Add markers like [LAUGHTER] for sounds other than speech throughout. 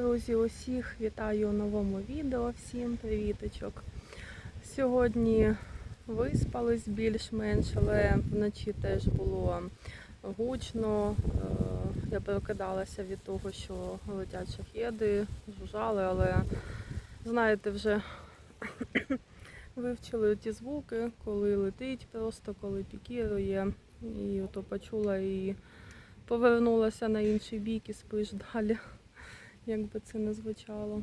Друзі, усіх вітаю у новому відео. Всім привіточок. Сьогодні виспались більш-менш, але вночі теж було гучно. Е, Я прокидалася від того, що летять шахеди, жужжали, але знаєте, вже [COUGHS] вивчили ті звуки, коли летить просто, коли пікірує. І ото почула і повернулася на інший бік і спиш далі як би це не звучало.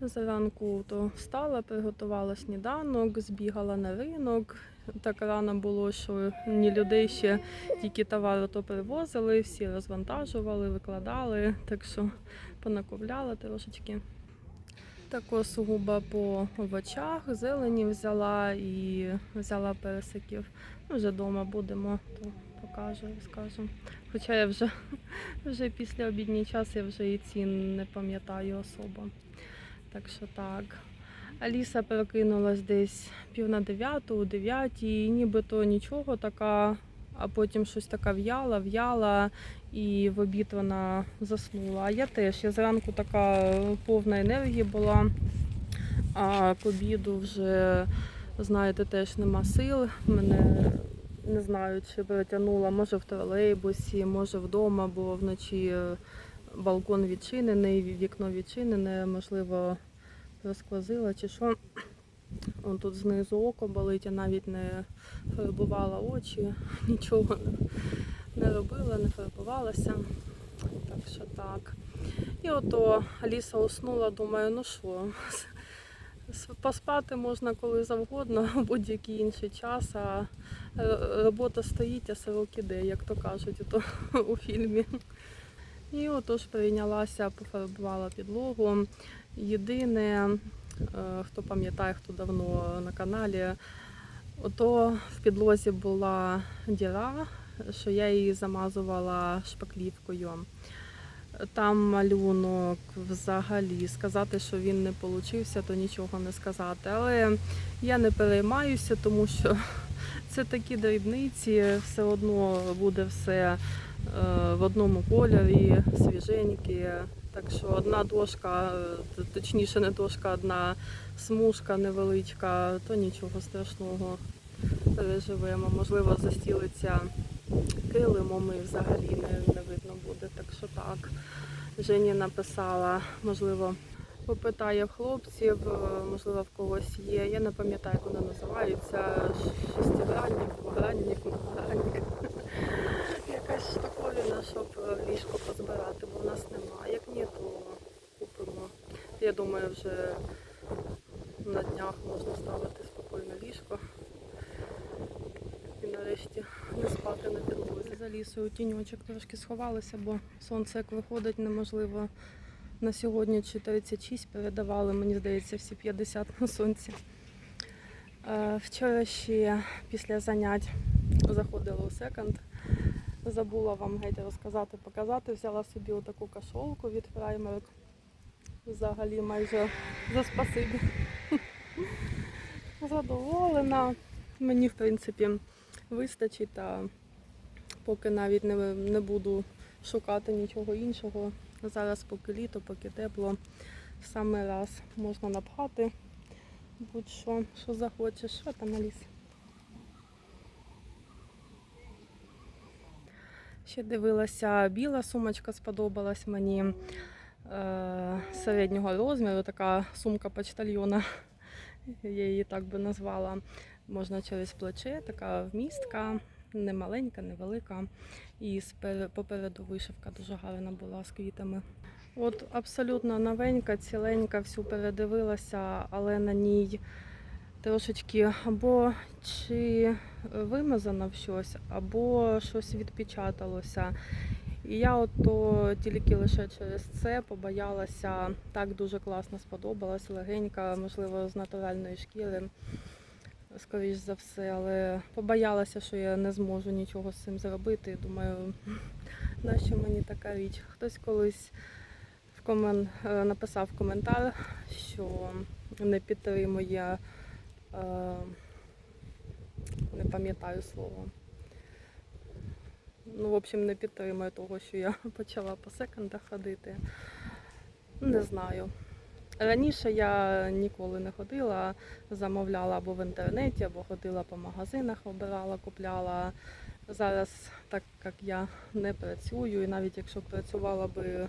Зранку то встала, приготувала сніданок, збігала на ринок. Так рано було, що ні людей ще тільки товари то привозили, всі розвантажували, викладали, так що понакупляла трошечки. Також сугубо по овочах, зелені взяла і взяла персиків. Ну, Вже вдома будемо, то покажу, розкажу. Хоча я вже [LAUGHS] вже після обідній час я вже і цін не пам'ятаю особо. Так що так. Аліса прокинулась десь пів на дев'яту, у дев'ятій, і нібито нічого така, а потім щось така в'яла, в'яла, і в обід вона заснула. А я теж, я зранку така повна енергії була, а к обіду вже, знаєте, теж нема сил. Мене не знаю, чи перетягнула, може в тролейбусі, може вдома, бо вночі е, балкон відчинений, вікно відчинене, можливо, розквозила чи що. Он тут знизу око болить, я навіть не фарбувала очі, [LAUGHS] нічого не, робила, не фарбувалася. Так що так. І ото Аліса уснула, думаю, ну що, поспати можна коли завгодно, [LAUGHS] будь-який інший час, а робота стоїть, а сирок іде, як то кажуть ото, [LAUGHS] у фільмі. І отож прийнялася, пофарбувала підлогу. Єдине, е, хто пам'ятає, хто давно на каналі, ото в підлозі була діра, що я її замазувала шпаклівкою. Там малюнок взагалі сказати, що він не получився, то нічого не сказати. Але я не переймаюся, тому що [LAUGHS] це такі дрібниці, все одно буде все е, в одному кольорі, свіженьке. Так що одна дошка, е, точніше не дошка, одна смужка невеличка, то нічого страшного переживемо. Можливо, застілиться килимом і взагалі не, буде. Так що так. Жені написала, можливо, попитає в хлопців, е, можливо, в когось є. Я не пам'ятаю, як вона називається. Шестигранник, двогранник, многогранник. [LAUGHS] Якась штуковина, щоб е, ліжко позбирати, бо в нас немає. Як ні, то купимо. Я думаю, вже на днях можна ставити спокійно ліжко. Нарешті не спати на підлозі. За лісою тіньочок трошки сховалися, бо сонце як виходить неможливо. На сьогодні чи 36 передавали, мені здається, всі 50 на сонці. Е, Вчора ще після занять заходила у секонд. Забула вам геть розказати, показати. Взяла собі отаку кашолку від Primark. Взагалі майже за спасибі. [LAUGHS] Задоволена. Мені, в принципі, вистачить, та поки навіть не, не буду шукати нічого іншого. Зараз поки літо, поки тепло, в самий раз можна напхати будь-що, що захочеш. Що там Аліс? Ще дивилася, біла сумочка сподобалась мені е, середнього розміру, така сумка почтальйона, я її так би назвала. Можна через плече, така вмістка, не маленька, не велика. І попереду вишивка дуже гарна була з квітами. От абсолютно новенька, ціленька, всю передивилася, але на ній трошечки або чи вимазано щось, або щось відпечаталося. І я от тільки лише через це побоялася, так дуже класно сподобалась, легенька, можливо, з натуральної шкіри, скоріш за все, але побоялася, що я не зможу нічого з цим зробити. Думаю, [LAUGHS] нащо мені така річ? Хтось колись в комен... е, написав коментар, що не підтримує, е, не пам'ятаю слово. Ну, в общем, не підтримує того, що я [LAUGHS] почала по секондах ходити. Не знаю. Раніше я ніколи не ходила, замовляла або в інтернеті, або ходила по магазинах, обирала, купляла. Зараз, так як я не працюю, і навіть якщо працювала би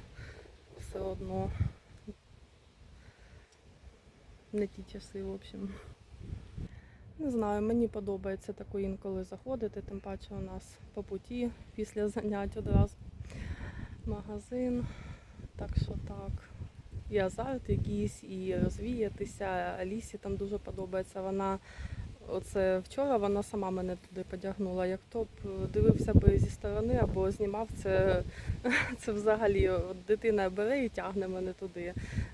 все одно не ті часи, в общем. Не знаю, мені подобається тако інколи заходити, тим паче у нас по путі після занять одразу магазин. Так що так. І азарт якийсь, і розвіятися. Алісі там дуже подобається. Вона оце вчора вона сама мене туди подягнула. Як хто б дивився би зі сторони або знімав це, [LAUGHS] це взагалі от дитина бере і тягне мене туди.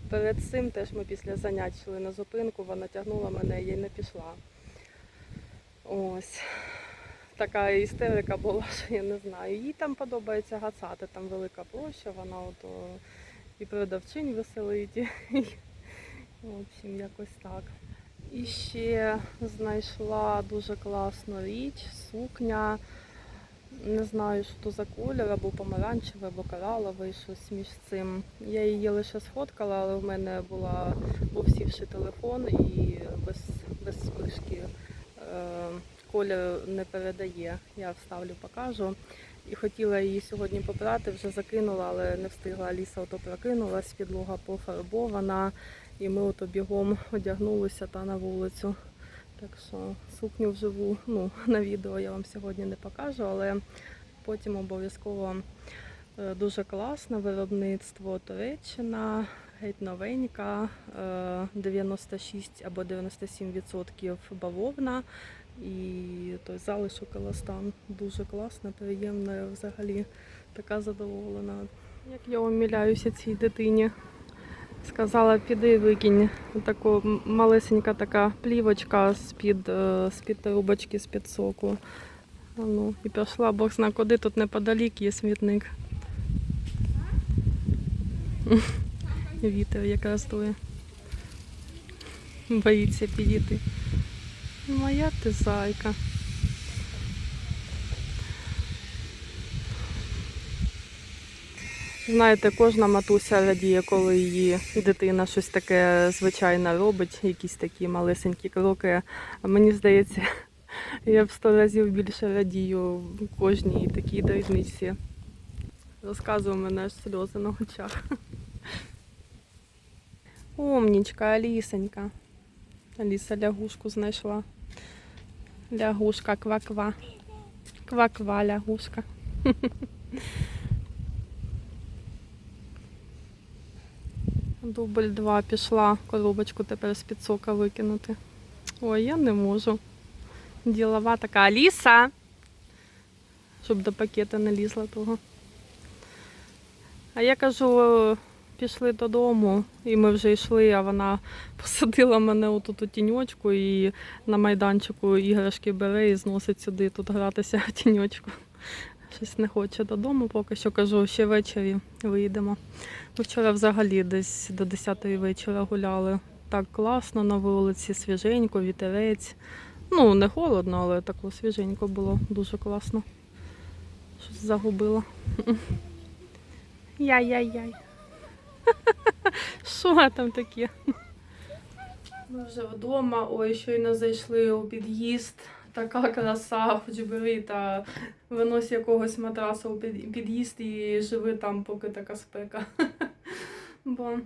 Перед цим теж ми після занять йшли на зупинку, вона тягнула мене, я не пішла. Ось. Така істерика була, [LAUGHS] що я не знаю. Їй там подобається гацати, там велика площа, вона от, і продавчинь веселить. [LAUGHS] В общем, якось так. І ще знайшла дуже класну річ, сукня. Не знаю, що то за колір, або помаранчевий, або кораловий, щось між цим. Я її лише сфоткала, але в мене була, був сівший телефон і без, без спишки е, колір не передає. Я вставлю, покажу. І хотіла її сьогодні попрати, вже закинула, але не встигла. Аліса ото прокинулась, підлога пофарбована, і ми ото бігом одягнулися та на вулицю. Так що сукню вживу, ну, на відео я вам сьогодні не покажу, але потім обов'язково е, дуже класне виробництво Туреччина, геть новенька, е, 96 або 97% бавовна. І той залишок еластан дуже класно, приємно, я взагалі така задоволена. Як я умиляюся цій дитині. Сказала, піди викинь таку малесенька така плівочка з-під, е, з-під трубочки, з-під соку. Ну, і пішла бог зна куди, тут неподалік є смітник. Вітер якраз дує. Боїться підійти. Моя ти зайка. Знаєте, кожна матуся радіє, коли її дитина щось таке звичайне робить, якісь такі малесенькі кроки. Мені здається, я в сто разів більше радію кожній такій дрібниці. Розказує мене аж сльози на очах. Умнічка, Алісенька. Аліса лягушку знайшла. Лягушка, ква-ква. Ква-ква, лягушка. [LAUGHS] Дубль 2 пішла коробочку тепер з-під сока викинути. Ой, я не можу. Ділова така Аліса. Щоб до пакета не лізла того. А я кажу, пішли додому, і ми вже йшли, а вона [LAUGHS] посадила мене отут у тіньочку і на майданчику іграшки бере і зносить сюди тут гратися в тіньочку. Щось не хоче додому, поки що кажу, ще ввечері виїдемо. Ми вчора взагалі десь до 10 вечора гуляли. Так класно на вулиці, свіженько, вітерець. Ну, не холодно, але тако свіженько було, дуже класно. Щось загубила. [LAUGHS] Яй-яй-яй. [LAUGHS] Що там таке? Ми вже вдома, ой, щойно зайшли у під'їзд. Така краса, хоч бери та винось якогось матраса у під'їзд і живи там, поки така спека. [LAUGHS] Бо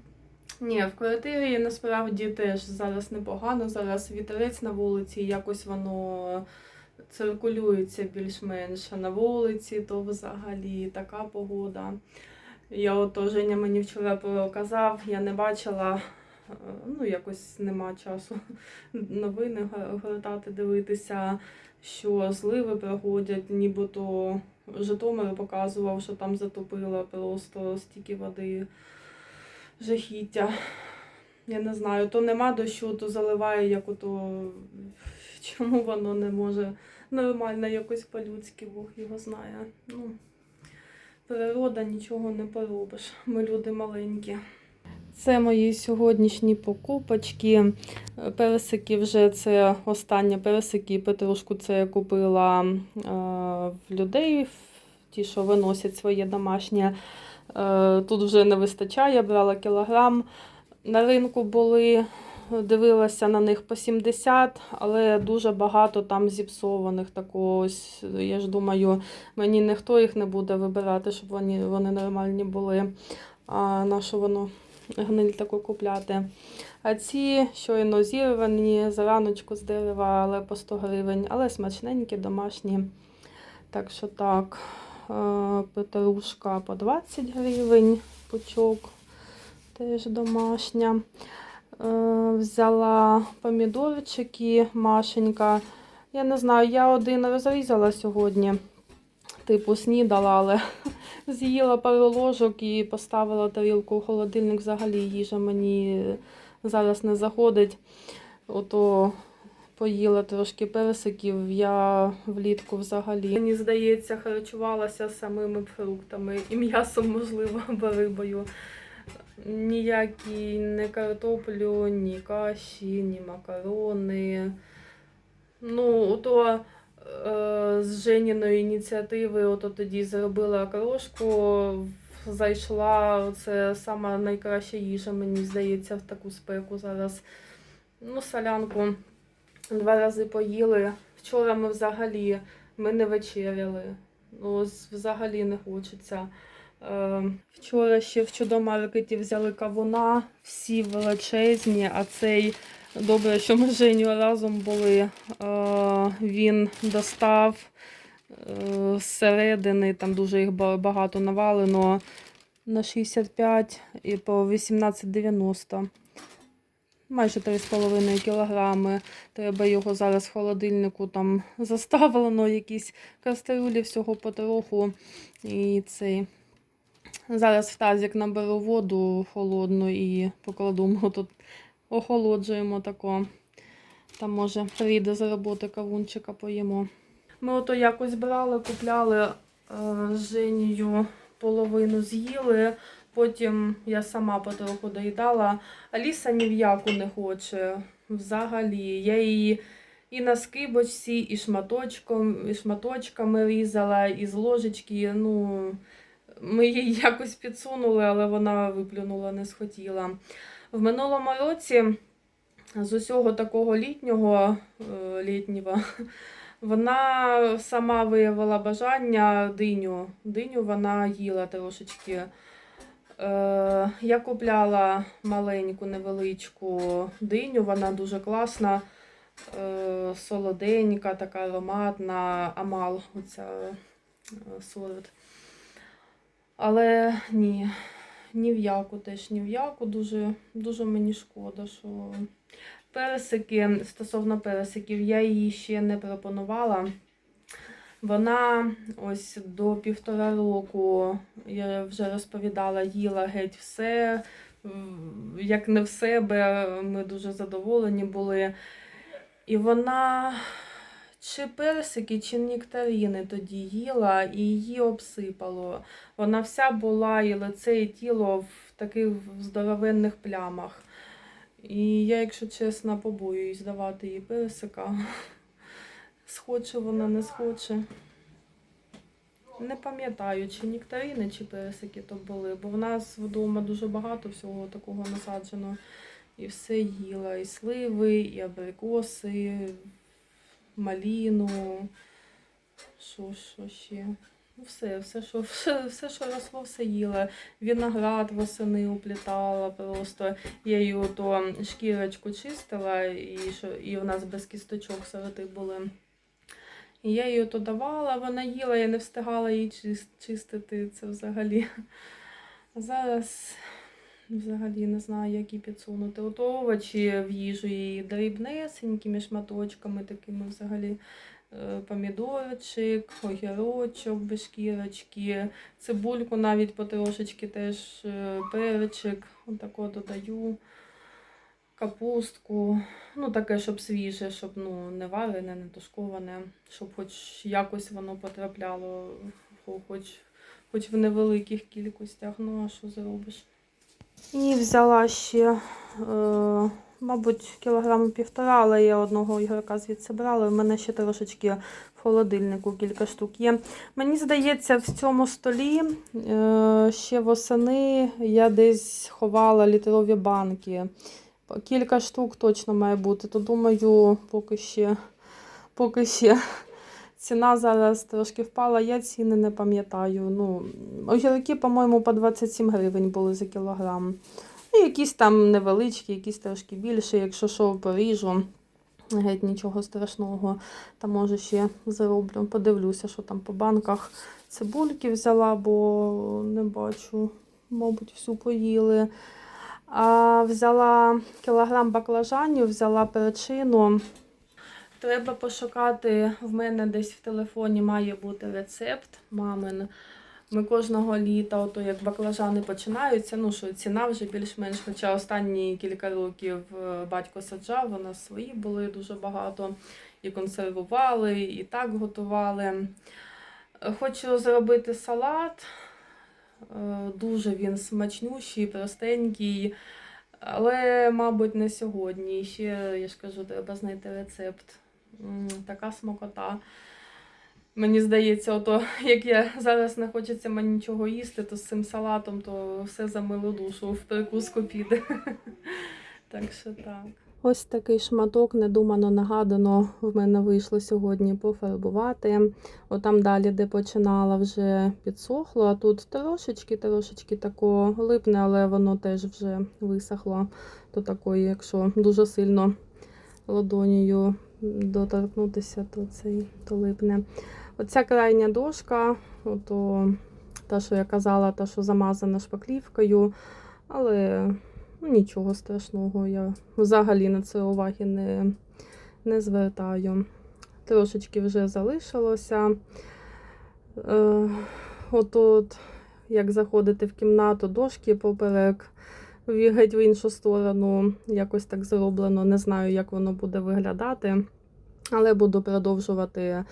ні, в квартирі насправді теж зараз непогано, зараз вітерець на вулиці, якось воно циркулюється більш-менш. На вулиці то взагалі така погода. Я ото Женя мені вчора показав, я не бачила, е, ну якось нема часу [LAUGHS] новини гортати, дивитися, що зливи проходять, нібито Житомир показував, що там затопило просто стільки води, жахіття. Я не знаю, то нема дощу, то заливає, як ото [LAUGHS] чому воно не може нормально якось по-людськи, Бог його знає. Ну, природа нічого не поробиш. Ми люди маленькі. Це мої сьогоднішні покупочки. Персики вже це останні персики. Петрушку це я купила е, в людей, ті, що виносять своє домашнє. Е, Тут вже не вистачає, брала кілограм. На ринку були, дивилася на них по 70, але дуже багато там зіпсованих такого. Я ж думаю, мені ніхто їх не буде вибирати, щоб вони, вони нормальні були. А на що воно гниль таку купляти? А ці щойно зірвані, зараночку з дерева, але по 100 гривень, але смачненькі, домашні. Так що так, е, петрушка по 20 гривень, пучок теж домашня. Е, Взяла помідорчики, Машенька. Я не знаю, я один розрізала сьогодні. Типу снідала, але [LAUGHS] з'їла пару ложок і поставила тарілку в холодильник. Взагалі їжа мені зараз не заходить. Ото поїла трошки персиків. Я влітку взагалі. Мені здається, харчувалася самими фруктами і м'ясом, можливо, або рибою. Ніякі не картоплю, ні каші, ні макарони. Ну, ото е, з Женіної ініціативи, ото тоді зробила крошку, зайшла. Це сама найкраща їжа, мені здається, в таку спеку зараз. Ну, солянку два рази поїли. Вчора ми взагалі ми не вечеряли. Ну, взагалі не хочеться. Е, Вчора ще в чудомаркеті взяли кавуна, всі величезні, а цей добре, що ми з Женю разом були. Е, Він достав е, зсередини, там дуже їх багато навалено на 65 і по 18,90. Майже 3,5 кілограми. Треба його зараз в холодильнику там заставлено, якісь кастрюлі, всього потроху. І цей. Зараз в тазик наберу воду холодну і покладу. Ми тут охолоджуємо тако. Там може прийде з роботи кавунчика поїмо. Ми ото якось брали, купляли е, з Женією половину з'їли. Потім я сама потроху доїдала. Аліса ні в яку не хоче взагалі. Я її і на скибочці, і шматочком, і шматочками різала, і з ложечки. Ну, ми їй [LAUGHS] якось підсунули, але вона виплюнула, не схотіла. В минулому році з усього такого літнього е, літнього, [LAUGHS] вона сама виявила бажання диню. Диню вона їла трошечки. Е, я купляла маленьку невеличку диню, вона дуже класна, е, солоденька, така ароматна, амал, оця сорт. Але ні, ні в яку теж ні в яку. Дуже, дуже мені шкода, що персики, стосовно персиків, я її ще не пропонувала. Вона ось до півтора року, я вже розповідала, їла геть все. Як не в себе, ми дуже задоволені були. І вона чи персики, чи нектарини тоді їла, і її обсипало. Вона вся була і лице, і тіло в таких здоровенних плямах. І я, якщо чесно, побоююсь давати їй персика. [LAUGHS] Схоче вона, не схоче. Не пам'ятаю, чи нектарини, чи персики то були, бо в нас вдома дуже багато всього такого насаджено. І все їла. І сливи, і абрикоси, маліну. Що, що ще? Ну, Все, все, що, все, все, що росло, все їла. Виноград восени уплітала просто. Я її ото шкірочку чистила, і, що, і у нас без кісточок сороти були. І я її ото давала, вона їла, я не встигала її чистити це взагалі. Зараз взагалі не знаю, як її підсунути. Ото овочі в їжу її дрібнесенькими шматочками, такими взагалі. Е, Помідорчик, огірочок без шкірочки, цибульку навіть потрошечки теж е, перчик, отако додаю, капустку. Ну, таке, щоб свіже, щоб ну, не варене, не тушковане, щоб хоч якось воно потрапляло, хоч, хоч в невеликих кількостях. Ну, а що зробиш? І взяла ще е, мабуть, кілограму півтора, але я одного ігрока звідси брала. У мене ще трошечки в холодильнику кілька штук є. Мені здається, в цьому столі е, ще восени я десь ховала літрові банки. Кілька штук точно має бути. То думаю, поки ще, поки ще. Ціна зараз трошки впала, я ціни не пам'ятаю. Ну, огірки, по-моєму, по 27 гривень були за кілограм. Ну, якісь там невеличкі, якісь трошки більше. Якщо що, поріжу. Геть нічого страшного. Та може ще зароблю. Подивлюся, що там по банках. Цибульки взяла, бо не бачу, мабуть, всю поїли. А взяла кілограм баклажанів, взяла перчину. Треба пошукати. В мене десь в телефоні має бути рецепт мамин. Ми кожного літа, ото як баклажани починаються, ну що ціна вже більш-менш, хоча останні кілька років е, батько саджав, у нас свої були дуже багато. І консервували, і так готували. Хочу зробити салат. Е, Дуже він смачнющий, простенький. Але, мабуть, не сьогодні. Ще, я ж кажу, треба знайти рецепт. Така смакота. Мені здається, ото, як я зараз не хочеться мені нічого їсти, то з цим салатом то все за милу душу в прикуску піде. [LAUGHS] Так що так. Ось такий шматок, недумано нагадано, в мене вийшло сьогодні пофарбувати. Отам далі, де починала, вже підсохло, а тут трошечки, трошечки тако липне, але воно теж вже висохло. То такої, якщо дуже сильно ладонію доторкнутися, то цей то липне. Оця крайня дошка, ото та, що я казала, та, що замазана шпаклівкою, але ну, нічого страшного, я взагалі на це уваги не, не звертаю. Трошечки вже залишилося. Е, отут, як заходити в кімнату, дошки поперек геть в іншу сторону, якось так зроблено. Не знаю, як воно буде виглядати, але буду продовжувати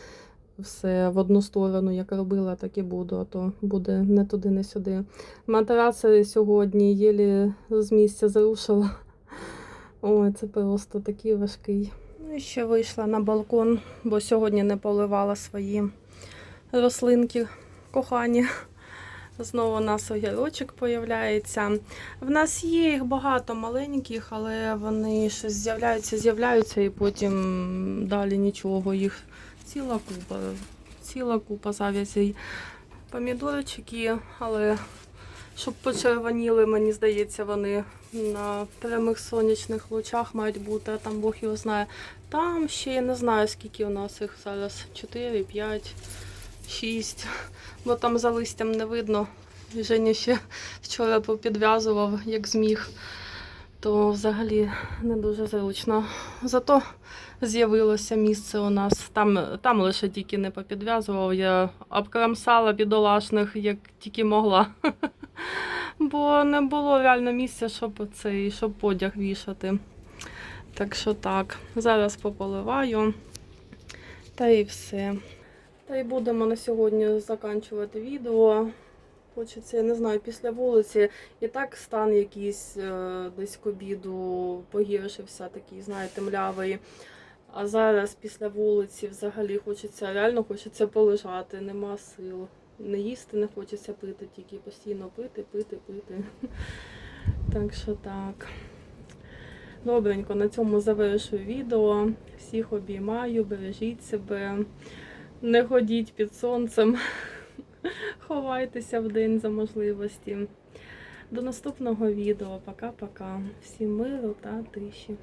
все в одну сторону, як робила, так і буду, а то буде не туди, не сюди. Матраци сьогодні єлі з місця зрушила. Ой, це просто такий важкий. Ну і ще вийшла на балкон, бо сьогодні не поливала свої рослинки кохані. Знову у нас огірочок появляється. В нас є їх багато маленьких, але вони щось з'являються, з'являються і потім далі нічого. Їх ціла купа, ціла купа завязей. Помідорчики, але щоб почервоніли, мені здається, вони на прямих сонячних лучах мають бути, а там Бог його знає. Там ще я не знаю, скільки у нас їх зараз. 4, 5, 6. Бо там за листям не видно. Женя ще вчора попідв'язував, як зміг. То взагалі не дуже зручно. Зато з'явилося місце у нас. Там, там лише тільки не попідв'язував. Я обкрамсала бідолашних, як тільки могла. [LAUGHS] Бо не було реально місця, щоб цей, щоб подяг вішати. Так що так, зараз пополиваю. Та і все. Та й будемо на сьогодні закінчувати відео. Хочеться, я не знаю, після вулиці і так стан якийсь е, десь к обіду погіршився, такий, знаєте, млявий. А зараз після вулиці взагалі хочеться, реально хочеться полежати, нема сил. Не їсти не хочеться пити, тільки постійно пити, пити, пити. [LAUGHS] Так що так. Добренько, на цьому завершую відео. Всіх обіймаю, бережіть себе, не ходіть під сонцем, [LAUGHS] ховайтеся в день за можливості. До наступного відео. Пока-пока. Всім миру та тиші.